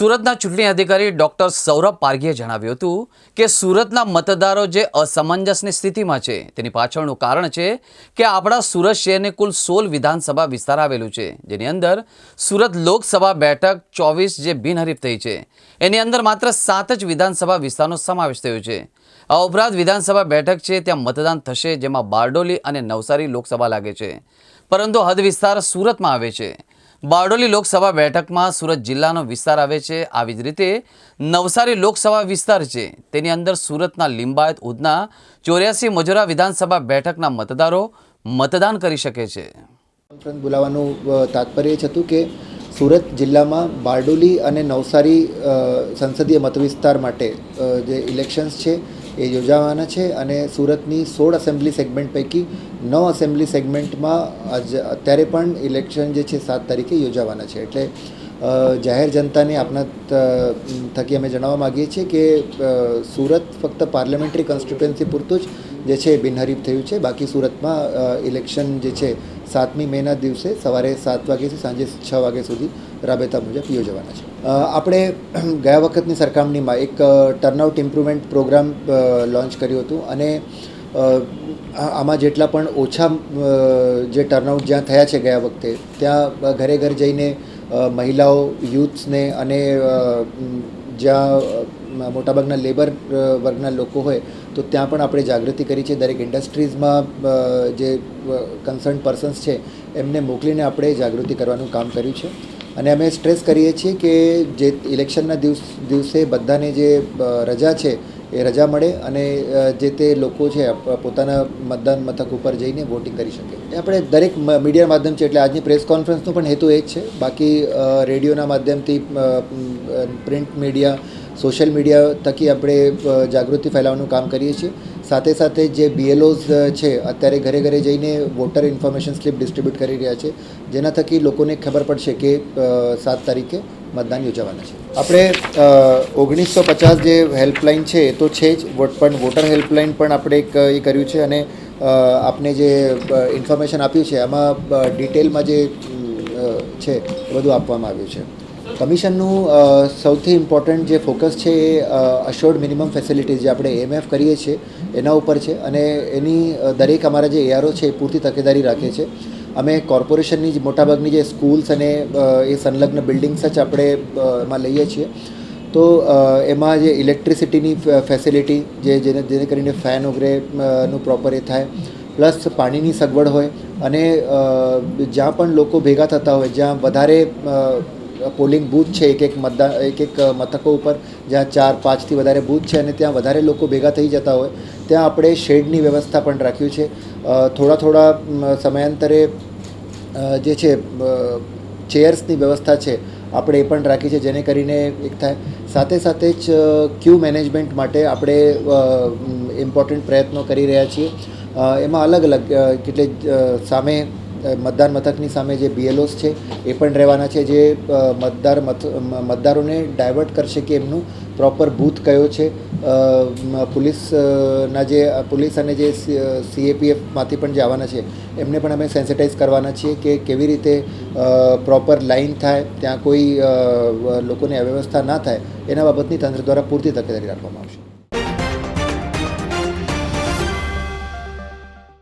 સુરતના ચૂંટણી અધિકારી ડોક્ટર સૌરભ પારઘીએ જણાવ્યું હતું કે સુરતના મતદારો જે અસમંજસની સ્થિતિમાં છે, તેની પાછળનું કારણ છે કે આપણા સુરત શહેરને કુલ સોળ વિધાનસભા વિસ્તાર આવેલું છે, જેની અંદર સુરત લોકસભા બેઠક ચોવીસ જે બિનહરીફ થઈ છે, એની અંદર માત્ર સાત જ વિધાનસભા વિસ્તારનો સમાવેશ થયો છે. આ ઉપરાંત વિધાનસભા બેઠક છે, ત્યાં મતદાન થશે, જેમાં બારડોલી અને નવસારી લોકસભા લાગે છે. પરંતુ હદ વિસ્તાર સુરતમાં આવે છે. બારડોલી લોકસભા બેઠકમાં સુરત જિલ્લાનો વિસ્તાર આવે છે. આવી જ રીતે નવસારી લોકસભા વિસ્તાર છે. તેની અંદર સુરતના લિંબાયત, ઉધના, ચોર્યાસી મજુરા વિધાનસભા બેઠકના મતદારો મતદાન કરી શકે છે. બોલાવાનું તાત્પર્ય જ હતું કે સુરત જિલ્લામાં બારડોલી અને નવસારી સંસદીય મતવિસ્તાર માટે જે ઇલેક્શન્સ છે એ યોજાવાના છે અને સુરતની સોળ એસેમ્બલી સેગમેન્ટ પૈકી નવ એસેમ્બલી સેગમેન્ટમાં અત્યારે પણ ઇલેક્શન જે છે સાત તારીખે યોજાવાના છે. એટલે જાહેર જનતાને આપના થકી અમે જણાવવા માગીએ છીએ કે સુરત ફક્ત પાર્લામેન્ટરી કોન્સ્ટિટ્યુએન્સી પૂરતું જ જે છે બિનહરીફ થયું છે. બાકી સુરતમાં ઇલેક્શન જે છે સાતમી મેના દિવસે સવારે સાત વાગ્યાથી સાંજે છ વાગ્યા સુધી રાબેતા મુજબ યોજવાના છે. આપણે ગયા વખતની સરખામણીમાં એક ટર્નઆઉટ ઇમ્પ્રુવમેન્ટ પ્રોગ્રામ લોન્ચ કર્યું હતું અને આમાં જેટલા પણ ઓછા જે ટર્નઆઉટ જ્યાં થયા છે ગયા વખતે, ત્યાં ઘરે ઘર જઈને મહિલાઓ યુથ્સને અને જ્યાં મોટાભાગના લેબર વર્ગના લોકો હોય, તો ત્યાં પણ આપણે જાગૃતિ કરી છે. દરેક ઇન્ડસ્ટ્રીઝમાં જે કન્સર્ન પર્સન્સ છે, એમને મોકલીને આપણે જાગૃતિ કરવાનું કામ કર્યું છે. અને અમે સ્ટ્રેસ કરીએ છીએ કે જે ઇલેક્શનના દિવસ, દિવસે બધાને જે રજા છે, એ રજા મળે અને જે તે લોકો છે પોતાના મતદાન મથક ઉપર જઈને વોટિંગ કરી શકે. આપણે દરેક મીડિયા માધ્યમ છે એટલે આજની પ્રેસ કોન્ફરન્સનો પણ હેતુ એ જ છે. બાકી રેડિયોના માધ્યમથી પ્રિન્ટ મીડિયા સોશિયલ મીડિયા થકી આપણે જાગૃતિ ફેલાવવાનું કામ કરીએ છીએ. સાથે સાથે જે બીએલઓઝ છે, અત્યારે ઘરે ઘરે જઈને વોટર ઇન્ફોર્મેશન સ્લિપ ડિસ્ટ્રીબ્યુટ કરી રહ્યા છે, જેના થકી લોકોને ખબર પડશે કે સાત તારીખે મતદાન યોજાવાના છે. આપણે ઓગણીસો પચાસ જે હેલ્પલાઇન છે, એ તો છે જ પણ વોટર હેલ્પલાઇન પણ આપણે એક, એ કર્યું છે અને આપને જે ઇન્ફોર્મેશન આપ્યું છે એમાં ડિટેલમાં જે છે, એ બધું આપવામાં આવ્યું છે. કમિશનનું સૌથી ઇમ્પોર્ટન્ટ જે ફોકસ છે એ અશ્યોર્ડ મિનિમમ ફેસિલિટીઝ જે આપણે એમએફ કરીએ છીએ, એના ઉપર છે. અને એની દરેક અમારા જે એઆરઓ છે એ પૂરતી તકેદારી રાખે છે. અમે કોર્પોરેશનની જ મોટાભાગની જે સ્કૂલ્સ અને એ સંલગ્ન બિલ્ડિંગ્સ જ આપણે એમાં લઈએ છીએ. તો એમાં જે ઇલેક્ટ્રિસિટીની ફેસિલિટી જે જેને જેને કરીને ફેન વગેરે નું પ્રોપર એ થાય. પ્લસ પાણીની સગવડ હોય. અને જ્યાં પણ લોકો ભેગા થતા હોય, જ્યાં વધારે પોલિંગ બૂથ છે, એક એક મતદાન એક એક મથકો ઉપર જ્યાં ચાર, પાંચથી વધારે બૂથ છે અને ત્યાં વધારે લોકો ભેગા થઈ જતા હોય, ત્યાં આપણે શેડની વ્યવસ્થા પણ રાખ્યું છે. થોડા થોડા સમયાંતરે જે છે ચેર્સની વ્યવસ્થા છે, આપણે એ પણ રાખી છે, જેને કરીને એક થાય. સાથે સાથે જ ક્યુ મેનેજમેન્ટ માટે આપણે ઇમ્પોર્ટન્ટ પ્રયત્નો કરી રહ્યા છીએ. એમાં અલગ અલગ કેટલે સામે મતદાન મથકની સામે જે બીએલઓસ છે એ પણ રહેવાના છે જે મતદાર મત મતદારોને ડાયવર્ટ કરશે કે એમનું પ્રોપર બૂથ કયો છે. અ, મ- પોલીસ અ, ના જે પોલીસ અને જે સીએપીએફમાંથી પણ જે આવવાના છે એમને પણ અમે સેન્સિટાઈઝ કરવાના છીએ કે કેવી રીતે પ્રોપર લાઇન થાય ત્યાં કોઈ લોકોને અવ્યવસ્થા ના થાય એના બાબતની તંત્ર દ્વારા પૂરતી તકેદારી રાખવામાં આવશે.